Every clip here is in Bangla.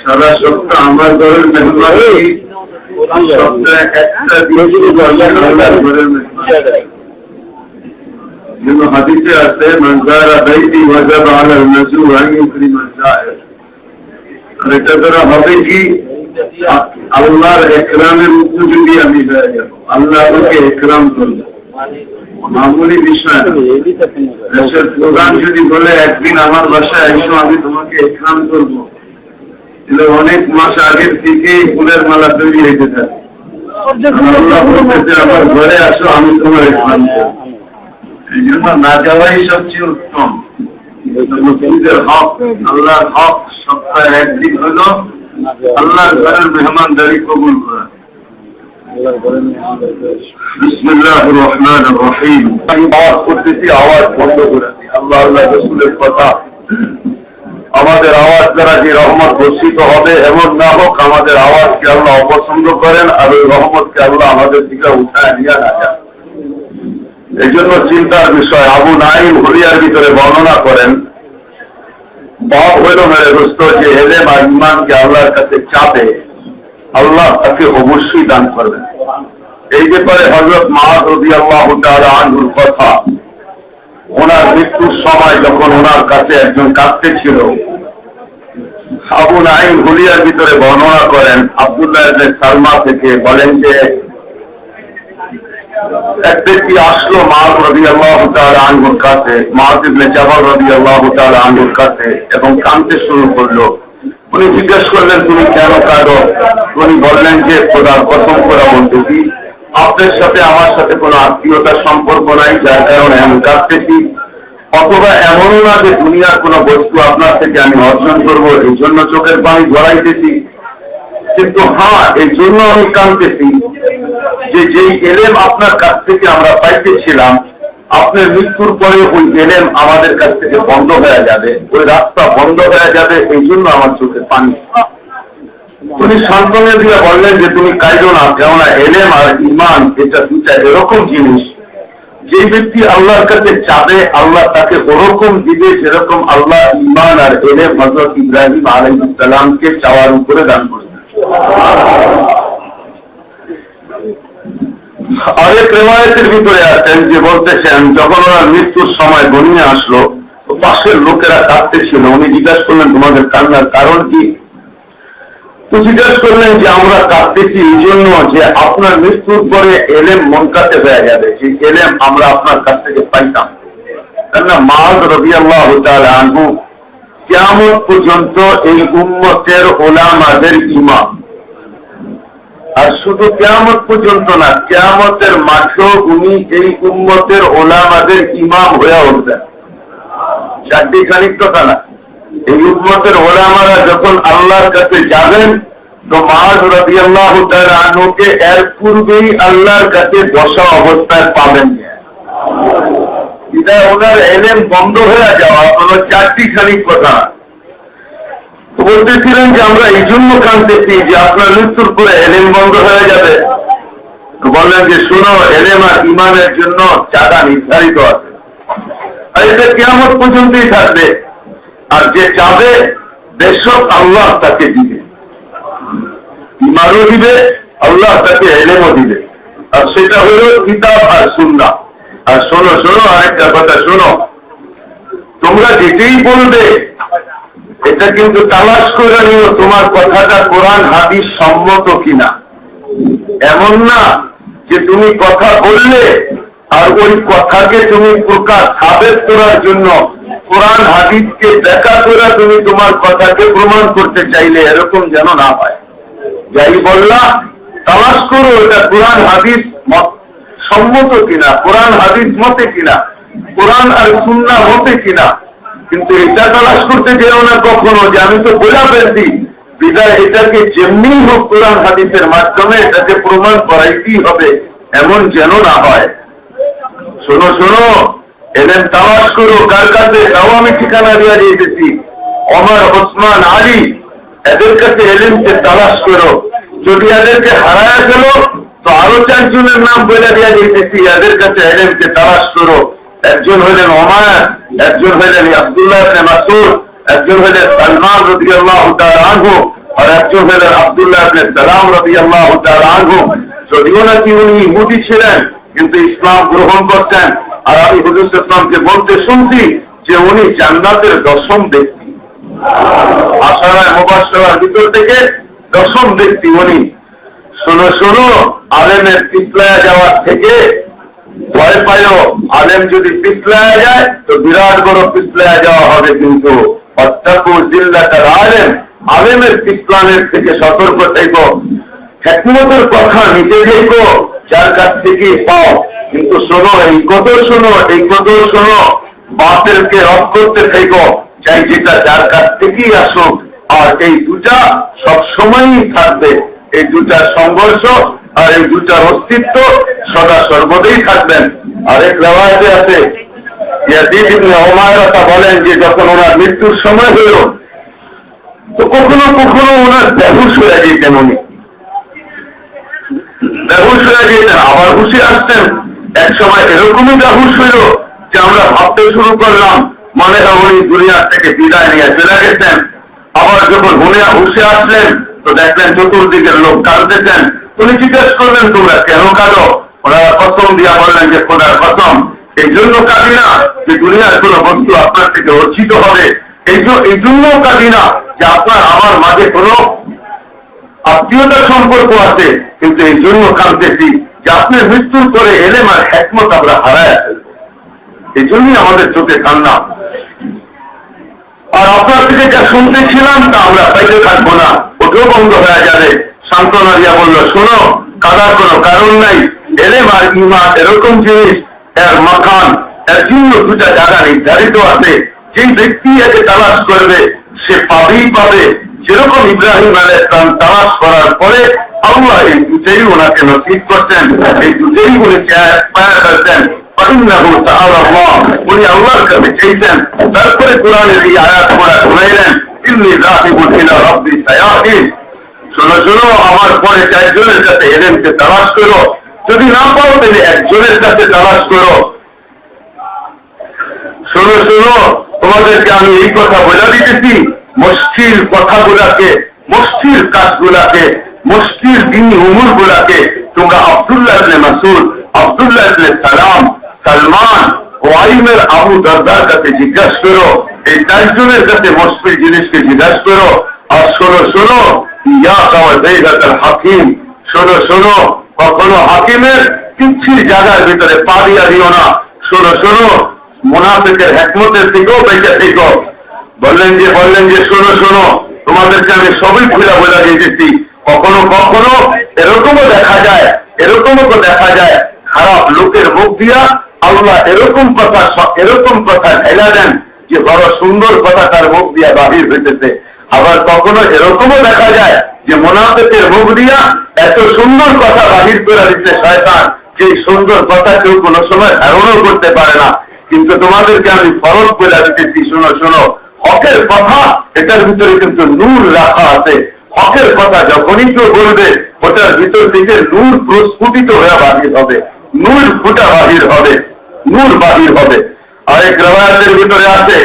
সারা সপ্তাহ আমার ঘরের মেহমানি সপ্তাহে একটা দিন আল্লাহর ঘরের মেহমানি যেন হাদিসে আছে মনজারা বাইতি ওয়াজাব আলা নাজু আন ইকরিমা জায়ের আর এটা দ্বারা হবে কি আল্লাহর একরামের উপযোগী আমি হয়ে যাব আল্লাহ আমাকে একরাম করবে মামুলি বিষয় দেশের প্রধান যদি বলে একদিন আমার বাসায় এসো আমি তোমাকে একরাম করব তাহলে অনেক মাস আগের থেকেই ফুলের মালা তৈরি থাকে। আল্লাহ বলতেছে, আমার ঘরে আসো আমি তোমার এই জন্য না যাওয়াই সবচেয়ে উত্তম। মুসলিমদের হক আল্লাহর হক সপ্তাহে একদিন হলো আল্লাহর ঘরের মেহমানদারি কবুল করা। বিসমিল্লাহ রহমান রহিম। আমি আওয়াজ করতেছি আওয়াজ বন্ধ করে আল্লাহ আল্লাহ রসুলের কথা। আমাদের আওয়াজ দ্বারা যে রহমত ঘোষিত হবে এমন না হোক, আমাদের আওয়াজকে আল্লাহ অপছন্দ করেন আর ওই রহমতকে আল্লাহ আমাদের দিকে উঠায় নিয়ে না যান। এই জন্য চিন্তার বিষয়, আবু নাইম হরিয়ার ভিতরে বর্ণনা করেন, বাপ হইল মেরে দোস্ত, যে এলেম আর ইমানকে আল্লাহর কাছে চাপে, আল্লাহ তাকে অবশ্যই দান করবেন। এই ব্যাপারে হজরত মাহাদ রবি আল্লাহ আনহুর কথা। ওনার মৃত্যুর সময় যখন ওনার কাছে একজন কাঁদতে ছিল, আবু নাইম হুলিয়ার ভিতরে বর্ণনা করেন, আবদুল্লাহ সালমা থেকে বলেন যে, এক ব্যক্তি আসলো মাহাদ রবি আল্লাহ আনহুর কাছে মাহাদ ইবনে জাবাল রবি আল্লাহ আনহুর কাছে, এবং কাঁদতে শুরু করল। উনি জিজ্ঞেস করলেন, তুমি কেন কাঁদো? উনি বললেন যে, খোদার কসম করা বলতেছি আপনার সাথে, আমার সাথে কোনো আত্মীয়তার সম্পর্ক নাই, যার কারণে আমি কাঁদতেছি অথবা এমনও না যে দুনিয়ার কোনো বস্তু আপনার থেকে আমি অর্জন করব, এই জন্য চোখের পানি গড়াইতেছি কিন্তু হ্যাঁ এই জন্য আমি কাঁদতেছি যে যেই এলেম আপনার কাছ থেকে আমরা পাইতেছিলাম, আপনার মৃত্যুর পরে ওই এলেম আমাদের কাছ থেকে বন্ধ হয়ে যাবে, ওই রাস্তা বন্ধ হয়ে যাবে, এই জন্য আমার চোখে পানি। উনি সান্ত্বনা দিয়ে বললেন যে তুমি কাইজো না, কেননা এলেম আর ইমান এটা দুটা এরকম জিনিস। যে ব্যক্তি আল্লাহর কাছে চাবে, আল্লাহ তাকে ওরকম দিবে যেরকম আল্লাহ ইমান আর এলেম হজরত ইব্রাহিম আলাইসালামকে চাওয়ার উপরে দান করবে। আরেক রেওয়ায়তের ভিতরে আছেন যে বলতেছেন, যখন ওনার মৃত্যুর সময় গনিয়ে আসলো পাশের লোকেরা কাঁদতে ছিল উনি জিজ্ঞাসা করলেন, তোমাদের কান্নার কারণ কি? তো জিজ্ঞাসা করলেন যে আমরা কাঁদতেছি এই জন্য যে আপনার মৃত্যুর পরে এলেম মন কাতে হয়ে যাবে। যে এলেম আমরা আপনার কাছ থেকে পাইতাম। কেননা মাল রবি আল্লাহ আনহু কেমন পর্যন্ত এই উম্মতের ওলামাদের ইমাম। আর শুধু কেয়ামত পর্যন্ত না, কেয়ামতের মাঠেও উনি এই উম্মতের ওলামাদের ইমাম হয়ে উঠবেন। চারটি খানিক কথা না। এই উম্মতের ওলামারা যখন আল্লাহর কাছে যাবেন, তো মাজ রবি আল্লাহ আনুকে এর পূর্বেই আল্লাহর কাছে বসা অবস্থায় পাবেন এটা ওনার এলেম বন্ধ হয়ে যাওয়া, কোনো চারটি খানিক কথা বলতেছিলেন যে আমরা এই জন্য কানতেছি যে আপনার মৃত্যুর পরে এলেম বন্ধ হয়ে যাবে। বললেন যে, শুনো, এলেম আর ইমানের জন্য চাঁদা নির্ধারিত আছে। আর এটা কেমন পর্যন্তই থাকবে। আর যে চাবে বেশক আল্লাহ তাকে দিবে। ইমানও দিবে, আল্লাহ তাকে এলেমও দিবে। আর সেটা হলো কিতাব আর সুন্না আর শোনো শোনো, আরেকটা কথা শোনো। তোমরা যেতেই বলবে, এটা কিন্তু তালাশ করে নিও, তোমার কথাটা কোরআন, হাদিস সম্মত কিনা। এমন না যে তুমি কথা বললে, আর ওই কথাকে তুমি প্রকাশ সাবেত করার জন্য কোরআন হাদিসকে দেখা করে তুমি তোমার কথাকে প্রমাণ করতে চাইলে এরকম যেন না হয়। যাই বললা, তালাশ করো, এটা কোরআন হাদিস সম্মত কিনা? কোরআন হাদিস মতে কিনা? কোরআন আর সুন্না মতে কিনা? কিন্তু এটা তালাশ করতে যেও না কখনো যে আমি তো বোঝা ফেলছি। বিদায় এটাকে যেমনি হোক কোরআন হাদিসের মাধ্যমে এটাকে প্রমাণ করাইতেই হবে, এমন যেন না হয়। শোনো শোনো এলেন তালাশ করো কাছে? তাও ঠিকানা দিয়ে দিয়েছি। অমর ওসমান, আলী, এদের কাছে এলেনকে তালাশ করো। যদি এদেরকে হারায় গেল তো আরও চারজনের নাম বলে দিয়ে দিতেছি এদের কাছে এলেনকে তালাশ করো। একজন হলেন ওমায় একজন হলেন আব্দুল্লাহ মাসুদ একজন হলেন সালমান রাদিয়াল্লাহু তাআলা আনহু, আর একজন হলেন আব্দুল্লাহ সালাম রাদিয়াল্লাহু তাআলা আনহু। যদিও নাকি উনি ইহুদি ছিলেন, কিন্তু ইসলাম গ্রহণ করতেন। আর আমি হুজুর ইসলামকে বলতে শুনছি যে উনি জান্নাতের দশম ব্যক্তি। আশারায় মুবাসরার ভিতর থেকে দশম ব্যক্তি উনি। শোনো শোনো, আলেমের পিছলায় যাওয়ার থেকে ভয় পাইও, আলেম যদি পিছলায় যায়, তো বিরাট বড় পিছলায় যাওয়া হবে কিন্তু। অত্যাকু জিল্লাটার আলেম, আলেমের পিছলানের থেকে সতর্ক থেকো। হেকমতের কথা নিতে থেকো, যার কাছ থেকে পাও কিন্তু শোনো, এই কত শোনো, এই কত শোনো বাতিলকে রদ করতে থেকো, চাই যেটা যার কাছ থেকেই আসুক, আর এই দুটা সবসময়ই থাকবে। এই দুটার সংঘর্ষ আর এই দুটার অস্তিত্ব সদা সর্বদাই থাকবেন। আরেক রেওয়ায়তে আছে, ইয়াজিদ বলেন যে যখন ওনার মৃত্যুর সময় হলো, তো কখনো কখনো ওনার বেহুশ হয়ে যেতেন উনি। বেহুশ হয়ে যেতেন আবার হুশে আসতেন এক সময় এরকমই বেহুশ হইল যে আমরা ভাবতে শুরু করলাম, মনে হয় উনি দুনিয়ার থেকে বিদায় নিয়ে চলে গেছেন। আবার যখন হুনিয়া হুশে আসলেন, তো দেখলেন চতুর্দিকের লোক কাঁদতেছেন। উনি জিজ্ঞেস করলেন, তোমরা কেন কাঁদো? ওনারা কসম দিয়া বললেন যে, খোদার কসম, এই জন্য কাঁদি না যে দুনিয়ার কোন বস্তু আপনার থেকে অর্জিত হবে। এই জন্য কাঁদি না যে আপনার, আমার মাঝে কোনো আত্মীয়তার সম্পর্ক আছে, কিন্তু এই জন্য কাঁদতেছি। যে আপনার মৃত্যুর পরে এলেম আর একমত আমরা হারায় এই জন্যই আমাদের চোখে কান্না। আর আপনার থেকে যা শুনতেছিলাম তা আমরা পাইতে থাকব না। ওটাও বন্ধ হয়ে যাবে। সান্ত্বনা দিয়া বলল, শোনো, কাদার কোনো কারণ নাই। এলেম আর ইমান এরকম জিনিস, এর মাখান, এর জন্য দুটা জায়গা নির্ধারিত আছে। যে ব্যক্তি একে তালাশ করবে, সে পাবেই পাবে। যেরকম ইব্রাহিম আল তালাশ করার পরে আল্লাহ দুধেই ওনাকে নসিব করছেন? এই দুধেই উনিকে এক্সপায়ার করছেন উনি আল্লাহর কাছে চেয়েছেন তারপরে কোরআনের এই আয়াত তোমাদেরকে আমি এই কথা বোঝা দিতেছি। মুশকিল কথাগুলাকে, মুশকিল কাজগুলাকে মুশকিল দিনী উমুর গুলাকে তোমরা আব্দুল্লাহ ইবনে মাসুদ আব্দুল্লাহ ইবনে সালাম, সালমান, ওয়াইমের আবু দরদার কাছে জিজ্ঞাসা করো, এই চারজনের কাছে মুশকিল জিনিসকে জিজ্ঞাসা করো, আর শোনো শোনো ইয়া কাওয়া জায়গাতাল হাকিম, শোনো শোনো, কখনো হাকিমের কিচ্ছির জায়গার ভিতরে পা দিয়া দিও না, শোনো শোনো, মোনাফিকের হেকমতের দিকেও বেঁচে থেকো। বললেন যে বললেন যে, শোনো শোনো, তোমাদেরকে আমি সবই খুলে বলে দিয়েছি। কখনো কখনো এরকমও দেখা যায়, এরকমও দেখা যায়, খারাপ লোকের মুখ দিয়া আল্লাহ এরকম কথা এরকম কথা ঢেলা দেন যে বড় সুন্দর কথা তার মুখ দিয়া বাহির হইতেছে। আবার কখনো এরকমও দেখা যায় যে মোনাফেকের মুখ দিয়া এত সুন্দর কথা বাহির করে দিচ্ছে শয়তান, যে সুন্দর কথা কেউ কোনো সময় ধারণও করতে পারে না। কিন্তু তোমাদেরকে আমি ফরজ করে দিতেছি, শোনো শোনো, হকের কথা, এটার ভিতরে কিন্তু নূর রাখা আছে। হকের কথা যখনই কেউ বলবে, ওটার ভিতর থেকে নূর প্রস্ফুটিত হয়ে বাহির হবে। নূর ফুটা বাহির হবে। নূর বাহির হবে। আরেক রবায়াতের ভিতরে আছে।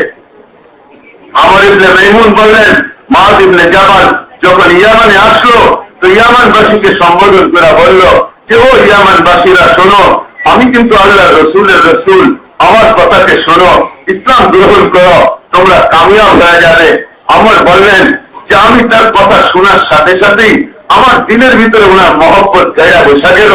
আমার ইবনে মেমুন বললেন, মাহাদ ইবনে জামাল যখন ইয়ামানে আসলো, তো ইয়ামানবাসীকে সম্বোধন করে বলল যে ও ইয়ামানবাসীরা, শোনো, আমি কিন্তু আল্লাহ রসুলের রসুল। আমার কথাকে শোনো, ইসলাম গ্রহণ করো, তোমরা কামিয়াব হয়ে যাবে। আমার বললেন যে আমি তার কথা শোনার সাথে সাথেই আমার দিনের ভিতরে ওনার মহব্বত গায়া বসা গেল।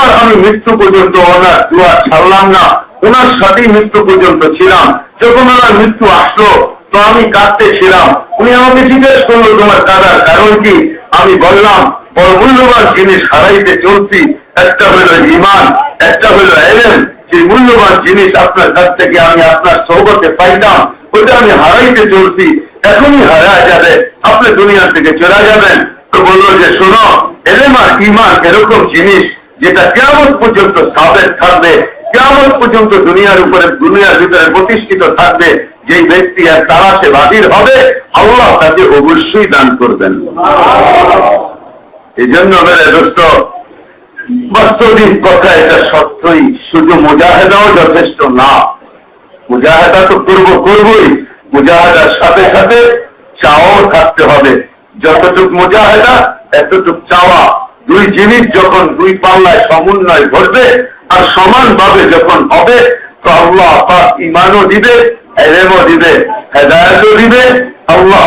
আর আমি মৃত্যু পর্যন্ত ওনার দোয়া ছাড়লাম না। ওনার সাথেই মৃত্যু পর্যন্ত ছিলাম। যখন ওনার মৃত্যু আসলো, তো আমি কাঁদতে ছিলাম। উনি আমাকে জিজ্ঞেস করল, তোমার কাদার কারণ কি? আমি বললাম মূল্যবান জিনিস হারাইতে চলছি। একটা হলো ইমান একটা হলো এলেন যে মূল্যবান জিনিস আপনার কাছ থেকে আমি আপনার সৌগতে পাইতাম। ওইটা আমি হারাইতে চলছি। এখনই হারা যাবে। আপনি দুনিয়া থেকে চলে যাবেন। তো বলল যে, শোনো, এলেম ইমান এরকম জিনিস যেটা কেমন পর্যন্ত সাবেক থাকবে। কেমন পর্যন্ত দুনিয়ার উপরে, দুনিয়ার ভিতরে প্রতিষ্ঠিত থাকবে। যে ব্যক্তি আর তারাশে বাতিল হবে, আল্লাহ তাকে অবশ্যই দান করবেন। এই জন্য দোস্ত, বাস্তবিক কথা, এটা সত্যই। শুধু মুজাহেদাও যথেষ্ট না। মুজাহেদা তো করব করবই। মুজাহেদার সাথে সাথে চাওয়াও থাকতে হবে। যতটুক মুজাহেদা, এতটুক চাওয়া। দুই জিনিস যখন দুই পাল্লায় সমন্বয় ঘটবে আর সমানভাবে যখন হবে আল্লাহ পাক ইমানও দিবে, এলেমও দিবে, হেদায়তও দিবে। আল্লাহ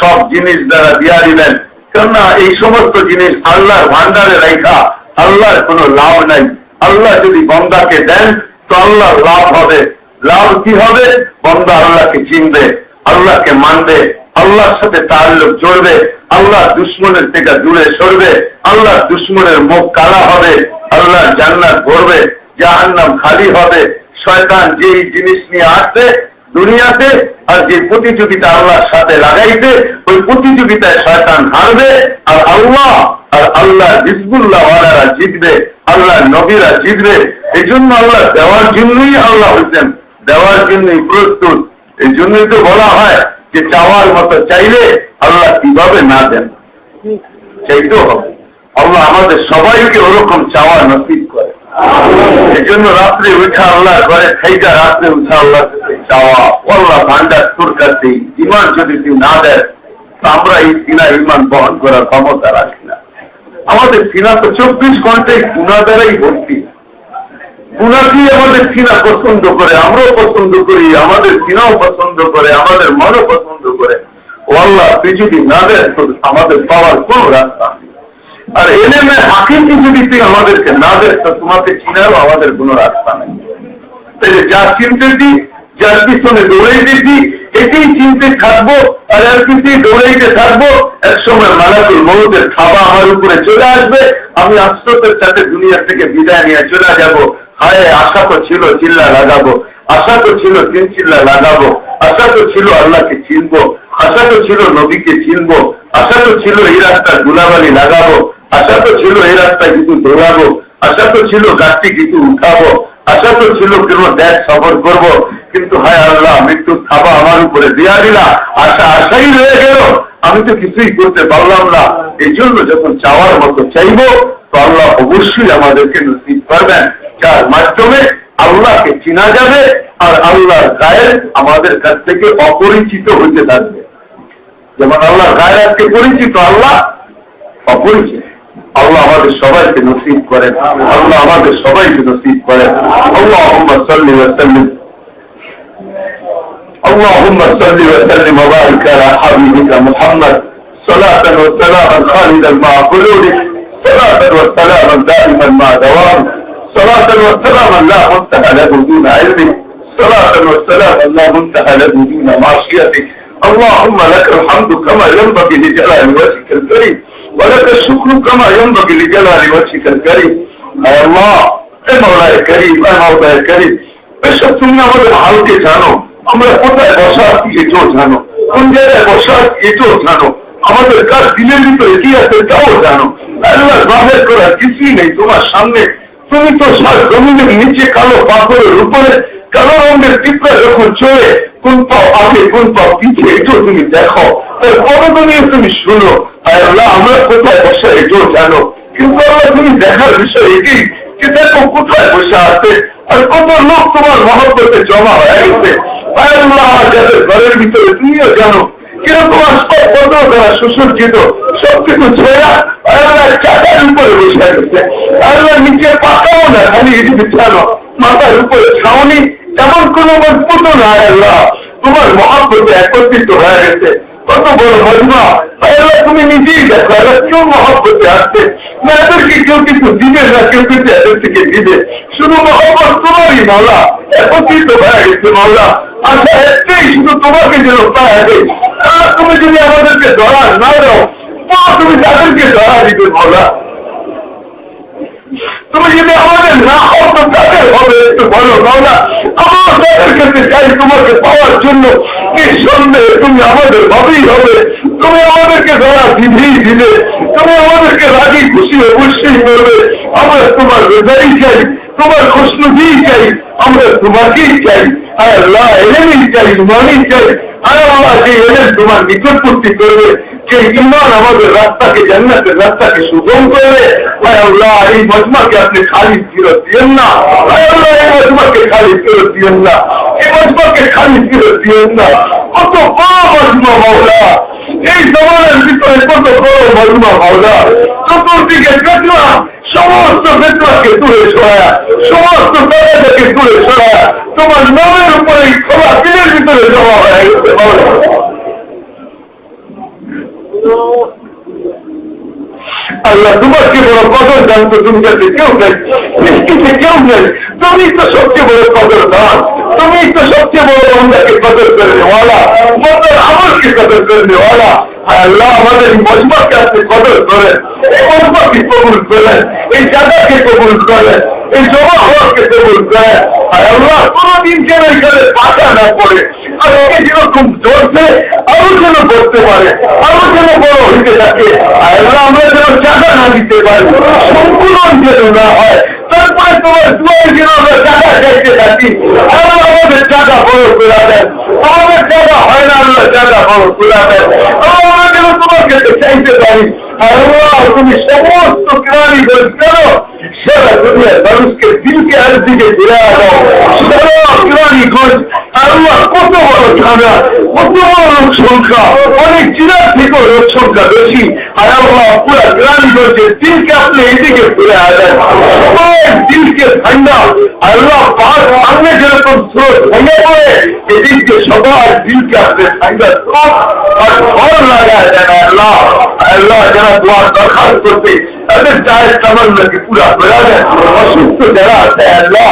সব জিনিস দ্বারা দিয়া দিবেন। কেননা এই সমস্ত জিনিস আল্লাহর ভান্ডারে রেখা আল্লাহর কোনো লাভ নাই। আল্লাহ যদি বন্দাকে দেন, তো আল্লাহর লাভ হবে। লাভ কি হবে? বন্দা আল্লাহকে চিনবে, আল্লাহকে মানবে। আল্লাহর সাথে তাল্লুক জড়বে আল্লাহ দুশ্মনের থেকে দূরে সরবে আল্লাহ দুশ্মনের মুখ কালা হবে আল্লাহ জান্নাত ভরবে, জাহান্নাম খালি হবে। শয়তান যেই জিনিস নিয়ে আসছে দুনিয়াতে আর যে প্রতিযোগিতা আল্লাহর সাথে লাগাইতে ওই প্রতিযোগিতায় শয়তান হারবে আর আল্লাহ আর আল্লাহ হিজবুল্লাহ ওয়ালারা জিতবে আল্লাহ নবীরা জিতবে। এই জন্য আল্লাহ দেওয়ার জন্যই আল্লাহ হইতেন দেওয়ার জন্যই প্রস্তুত। এই জন্যই তো বলা হয় যে চাওয়ার মতো চাইলে আল্লাহ কীভাবে না দেন? চাইতেও হবে। আল্লাহ আমাদের সবাইকে ওরকম চাওয়া নসিব করে। এই জন্য রাত্রে উঠা আল্লাহ ঘরে খাইটা রাত্রে উঠা আল্লাহ চাওয়া। আল্লাহ ভান্ডার তোর কাছে ইমান যদি তুই না দেয় আমরা এই সিনা ইমান বহন করার ক্ষমতা রাখি না। আমাদের সিনা তো চব্বিশ ঘন্টায় গুণা দ্বারাই ভর্তি। গুণাকে আমাদের সিনা পছন্দ করে, আমরাও পছন্দ করি, আমাদের সিনাও পছন্দ করে, আমাদের মনও পছন্দ করে। ও আল্লাহ তুই যদি না দেন তো আমাদের পাওয়ার কোন রাস্তা। আর এলেমে হাকিমকে যদি তুই আমাদেরকে না দেন তো তোমাকে চিনারও আমাদের কোন রাস্তা নেই। তাহলে যা চিনতেছি যার পিছনে দৌড়াইতেছি এটাই চিনতে থাকব আর এর পিছিয়ে দৌড়াইতে থাকব। এক সময় মালাকুল মৌতের খাবা আমার উপরে চলে আসবে। আমি আশ্রতের সাথে দুনিয়া থেকে বিদায় নিয়ে চলে যাব। হায়, আশা তো ছিল চিল্লা লাগাবো, আশা তো ছিল তিন চিল্লা লাগাবো, আশা তো ছিল আল্লাহকে চিনবো, আশা তো ছিল নবীকে চিনবো, আশা তো ছিল এই রাস্তার গুলাবালি লাগাবো, আশা তো ছিল এই রাস্তায় কিছু দৌড়াবো আশা তো ছিল গাছটি কিছু উঠাবো, আশা তো ছিল কেন দেশ সফর করব, কিন্তু হায় আল্লাহ, মৃত্যু খাবা আমার উপরে দিয়া দিলা, আশা আশাই রয়ে গেল। আমি তো কিছুই করতে পারলাম না এই জন্য যখন চাওয়ার মতো চাইব, তো আল্লাহ অবশ্যই আমাদেরকে নসিব করবেন। যার মাধ্যমে আল্লাহকে চিনা যাবে আর আল্লাহর গায়ের আমাদের কাছ থেকে অপরিচিত হইতে থাকবে যেমন আল্লাহ গায়ের আজকে পরিচিত আল্লাহ অপরিচিত আল্লাহ আমাদের সবাইকে নসিব করেন আল্লাহ আমাদের সবাইকে নসিব করেন আল্লাহ সাল্লি ওয়াসাল্লিম اللهم صل وسلم وبارك على حبيبك محمد صلاة وسلاما خالدا مع خلودك صلاة وسلاما دائما مع دوامك صلاة وسلاما لا منتهى له دون علمك صلاة وسلاما لا منتهى له دون معصيتك اللهم لك الحمد كما ينبغي لجلال وجهك الكريم ولك الشكر كما ينبغي لجلال وجهك الكريم يا الله এ মৌলায় করিম এ মৌলায় করিম এসব তুমি আমাদের হালকে জানো আমরা কোথায় বসা আছি এটাও জানো কোন জায়গায় বসা আছি এটাও জানো আমাদের কার দিলের ভিতরে কি আছে তাও জানো আল্লাহ বাহের করার কিছুই নেই তোমার সামনে তুমি তো সার জমিনের নিচে কালো পাথরের উপরে কালো রঙের টিপটা যখন চলে কোন পাও আগে কোন পাও পিছিয়ে এটাও তুমি দেখো। তার কতদিনে তুমি শুনো। আল্লাহ, আমরা কোথায় বসা এটাও জানো। কিন্তু আল্লাহ তুমি দেখার বিষয় এটাই যে দেখো কোথায় বসে আছে আর কত লোক তোমার মহব্বতে জমা হয়ে গেছে। আল্লাহ, যাদের ঘরের ভিতরে তুমিও জানো কীরকম তারা সুসজ্জিত? সবকিছু ছেড়া চাকার উপরে বসে গেছে আল্লাহ নিচে পাকাও না, খালি বিছানো। মাথার উপরে ছাউনি এমন কোন মজবুত নাই আল্লাহ। তোমার মহাব্বতে একত্রিত হয়ে গেছে। কত বড় মজমা। আল্লাহ, তুমি নিজেই দেখো, আল্লাহ, কেউ মহব্বতে আসছে না, এদেরকে কেউ কিছু দিবে না, কেউ কিছু এদের থেকে দিবে। শুধু মহব্বত তোমারই, মাওলা। একত্রিত হয়ে গেছে, মাওলা। আচ্ছা একটাই শুধু তোমাকে যেন পাওয়া আল্লাহ তুমি যদি আমাদেরকে ধরা না দাও তো তুমি তাদেরকে ধরা দিবে মাওলা তুমি যদি আমাদের না হোক মতো কাদের হবে একটু বলো মাওলা আমার তাদের কাছে চাই তোমাকে পাওয়ার জন্য নিঃসন্দেহে তুমি আমাদের ভাবেই হবে। তুমি আমাদেরকে ধরা দিবেই দিবে তুমি আমাদেরকে রাজি খুশি অবশ্যই করবে। আমরা তোমার হৃদয় চাই, তোমার খুশনুদি চাই, আমরা তোমাকেই চাই, আর আল্লাহ এলেনই চাই ইমানই চাই। আর আল্লাহ যে এলেন তোমার নিকটবর্তী করবে। যে ইমান আমাদের রাস্তাকে, জান্নাতের রাস্তাকে সুগম করবে? আয় আল্লাহ, এই মজমাকে আপনি খালি ফিরত দিয়েন না। এই মজমাকে খালি ফিরত দিয়েন না। এই মজমাকে খালি ফিরত দিয়েন না। কত বড় মজমা মাওলা। এই জমানের ভিতরে কত বড় মজমা মাওলা। চতুর্দিকে ফেতনা, সমস্ত ফেতনাকে দূরে সরায়া, সমস্ত দাদাকে দূরে সরায়া, তোমার নামের উপরে খোলা দিনের ভিতরে জমা হয়ে গেছে মাওলা আল্লাহ তোমাকে বড় কদর জানতো তুমি কাছে কেউ নেই? সৃষ্টিতে কেউ নেই। তুমি তো সবচেয়ে বড় কদর দান তুমি তো সবচেয়ে বড় বন্ধাকে কদর করে বন্ধার আমলকে কদর করে নেওয়ালা। আল্লাহ আমাদের মজমাকে আপনি কদর করেন। এই মজমাকে কবুল করেন। এই জায়গাকে কবুল করেন। এই জমা হওয়াকে কবুল করেন। আর আল্লাহ কোনদিন যেন এখানে পাতা না পড়ে। আজকে যেরকম চলছে আরও যেন করতে পারে, আরও যেন বড় হইতে থাকে। আল্লাহ আমরা যেন চাকা না দিতে পারি, সংকুলন যেন না হয়, তারপরে তোমার দুয়ারে যেন আমরা চাকা চাইতে থাকি। আল্লাহ আমাদের চাকা বড় করে দেন। আমাদের জায়গা হয় না আল্লাহ মানুষকে দিলকে আর দিকে ফিরে দাও? সারা খোঁজ আল্লাহ বড় বড় লোক সংখ্যা, অনেক চিরার থেকেও লোক সংখ্যা বেশি। আর আল্লাহ পুরা গ্রামী করছে দিলকে আপনি এদিকে ফিরে আসেন। সবাই দিলকে ঠান্ডা, আল্লাহ পাঁচ সামনে যেরকম স্রোত ভেঙে পড়ে, এদিকে সবার দিলকে আপনি ঠান্ডা স্রোত আর ফল লাগায় দেন আল্লাহ। আল্লাহ যারা দোয়ার দরখাস্ত করতে তাদের চায়ের তামান্নাকে পুরা করে দেন অসুস্থ যারা আছে, আল্লাহ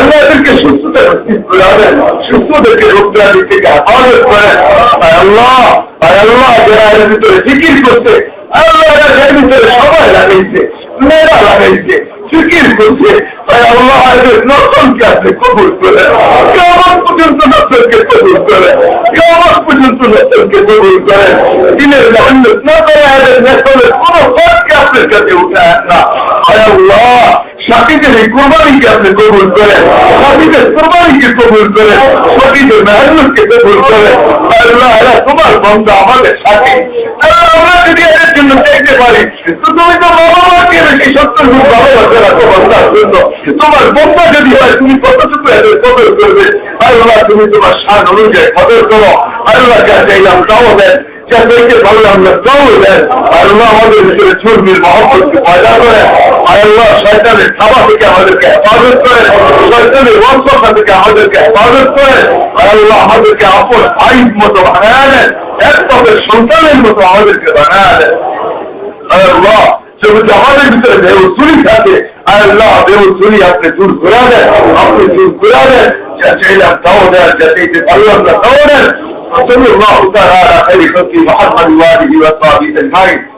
আল্লাহ এদেরকে সুস্থতা নসিব করে দেন সুস্থদেরকে রোগব্যাধি থেকে হেফাজত করেন আর আল্লাহ আর আল্লাহ যারা এর ভিতরে জিকির করতে আল্লাহ এরা ভিতরে সময় লাগাইছে, মেয়েরা লাগাইছে ফিকির করছে আর আল্লাহ নকলকে আপনি কবুল করেন। কেমন পর্যন্ত নকলকে কবুল করেন। কেমন পর্যন্ত নকলকে কবুল করেন। দিনের মেহনত না করে এদের নকলের কোন পথকে আপনার কাছে উঠায় না। আল্লাহ সাথীদের এই কোরবানিকে আপনি কবুল করেন। সাথীদের কোরবানিকে কবুল করেন। সাথীদের মেহনতকে কবুল করেন। আল্লাহ এরা তোমার বন্ধ আমাদের সাথী। আমরা যদি এদের জন্য চাইতে পারি তো তুমি তো বাবা মাকে বেশি সত্তর গুণ ভালোবাসে রাখো বন্ধার জন্য। তোমার বন্ধা যদি হয়, তুমি কতটুকু এদের কদর করবে? আল্লাহ, তুমি তোমার সান অনুযায়ী কদর করো। আল্লাহ যা চাইলাম তাও দেন। দেখতে পারলাম না তাও দেন আল্লাহ আমাদের ভিতরে চর্বির মহব্বতকে পয়দা করেন আল্লাহ শয়তানের থাবা থেকে আমাদেরকে হেফাজত করেন শয়তানের বংশতা থেকে আমাদেরকে হেফাজত করেন আল্লাহ আমাদেরকে আপন ভাইয়ের মতো বানায় দেন এক তবে সন্তানের মতো আমাদেরকে বানায় দেন আল্লাহ যেহেতু আমাদের ভিতরে দেহ চুরি থাকে আল্লাহ দেহ চুরি আপনি দূর করে দেন আপনি দূর করে দেন যা চাইলাম তাও দেন যা চাইতে পারলাম না তাও দেন صلى الله تعالى على محمد واله وصحبه أجمعين.